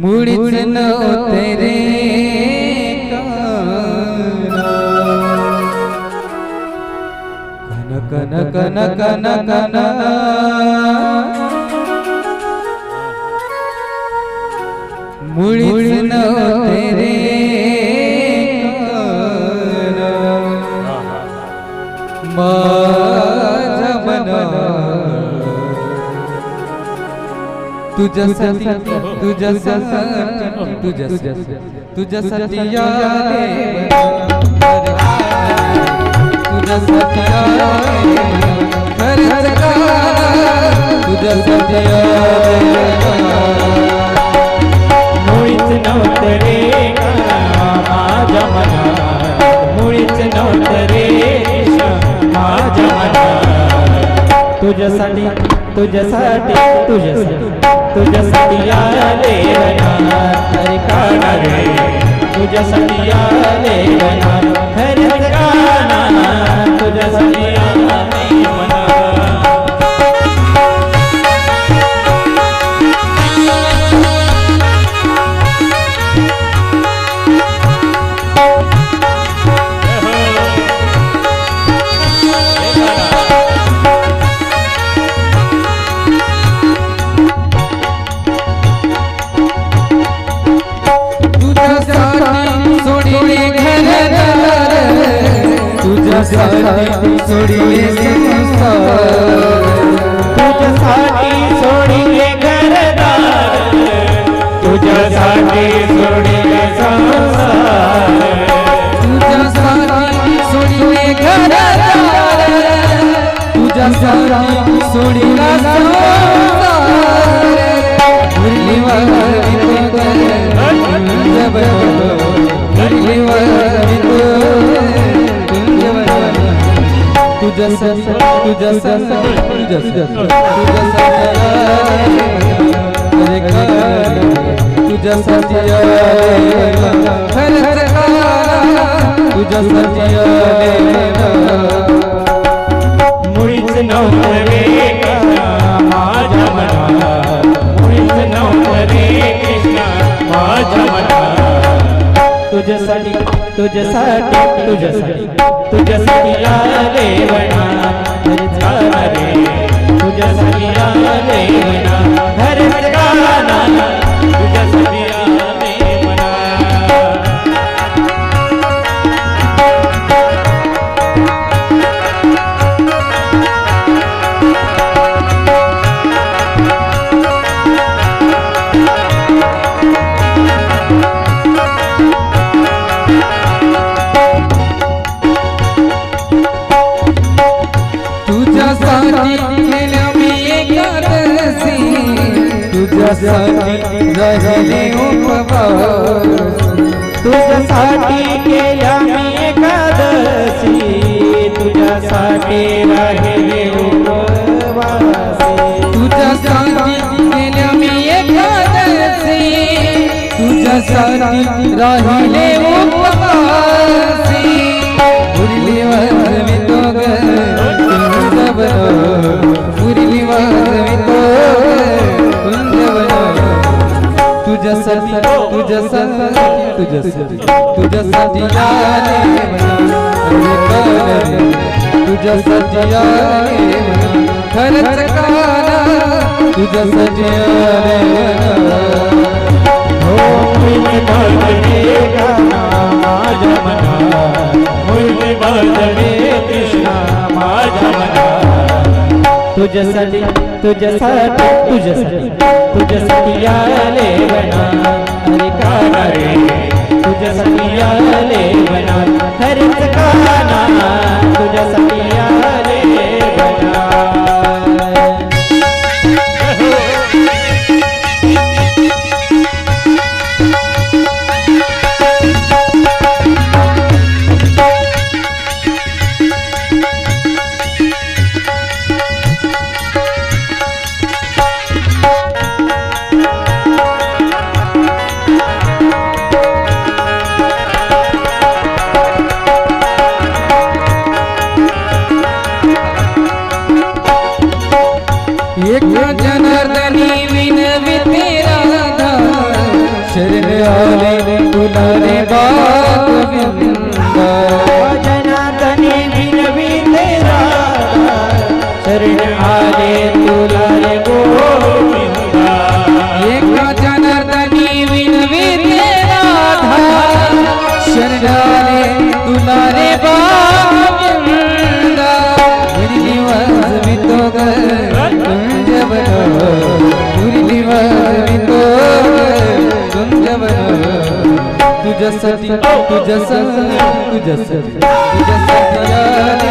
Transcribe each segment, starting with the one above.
મૂળનો તેરે કન કન કન કન મૂળનો तुझ्यासाठी तुझ्यासाठी तुझ्यासाठी तुझ्यासाठी तुझ्यासाठी तुझ्यासाठी मुळीच नव्हतं रे माझ्या मनात? मुळीच नव्हतं रे माझ्या मनात? तुझ्यासाठी तुझ्यासाठी तुझ्यासाठी तुझ्यासाठी आले वनात हरी काना रे तुझ्यासाठी आले वनात हरी काना तुझ्यासाठी सोडिले संसार तुझ्यासाठी सोडिले घरदार तुझ्यासाठी सोडिले तुझ्यासाठी सोडिले घरदार. तुझ्यासाठी सोडिला तुझसन तुझसन तुझसन तुझसन तुझसन मुझ नौरे सा माझा मना कृष्ण माझा मना तुझसाठी तुझसाठी तुझसाठी तुझसाठी आले तुझ्यासाठी राहिले उपवास तुझ्यासाठी केल्या मी एकादशी तुझ्यासाठी राहिले उपवासी तुझ्यासाठी केल्या मी एकादशी तुझ्यासाठी राहिले उपवासी मुरलीवर वितो ग तुझ्या बरोबर मुरलीवर तुझ्या बरोबर तुझसन तुझसन तुझसन तुझसन जिया ने मना अरे कन तुझसन जिया ने मना खरच काना तुझसन जिया ने मना हो मुझ बदने का आज मना मुझ बदने तुझ्यासाठी तुझ्यासाठी तुझ्यासाठी. तुझ्यासाठी आले बना हरी. का रे तुझ्यासाठी आले वना हरीच रे तुला रे गोविंदा एका जनार्दनी विनवी राधा शरण रे तुला रे बाविंदा दिवस वितो गुंज बनो पुरी दिवस वितो गुंज बनो तुझ्यासाठी हो. तुझ्यासाठी तुझ्यासाठी तुझ्यासाठी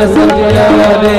तुझ्या आले.